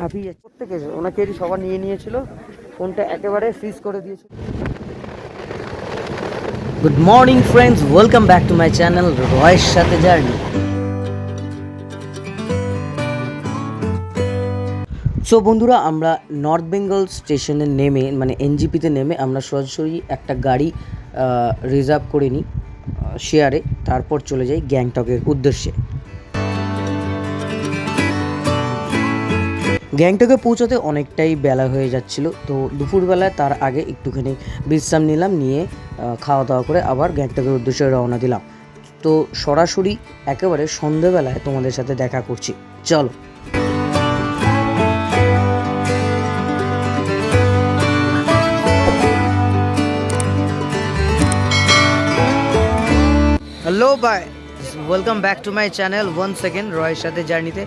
হাঁপিয়ে প্রত্যেকে ওনাকেরই সবার নিয়ে নিয়েছিল। ফোনটা একেবারে ফ্রিজ করে দিয়েছিল good morning friends welcome back to my channel রয়ের সাথে জার্নি সো বন্ধুরা, আমরা নর্থ বেঙ্গল স্টেশনে নেমে মানে এনজিপিতে নেমে আমরা সরাসরি একটা গাড়ি রিজার্ভ করে নিই শেয়ারে তারপর চলে যাই গ্যাংটকের উদ্দেশ্যে। গ্যাংটকে পৌঁছাতে অনেকটাই বেলা হয়ে যাচ্ছিল, তো দুপুরবেলায় তার আগে একটুখানি বিশ্রাম নিলাম, নিয়ে খাওয়া দাওয়া করে আবার গ্যাংটকের উদ্দেশ্যে রওনা দিলাম। তো সরাসরি একেবারে সন্ধেবেলায় তোমাদের সাথে দেখা করছি। চলো। Hello bye welcome back to my channel one second রয়ের সাথে জার্নিতে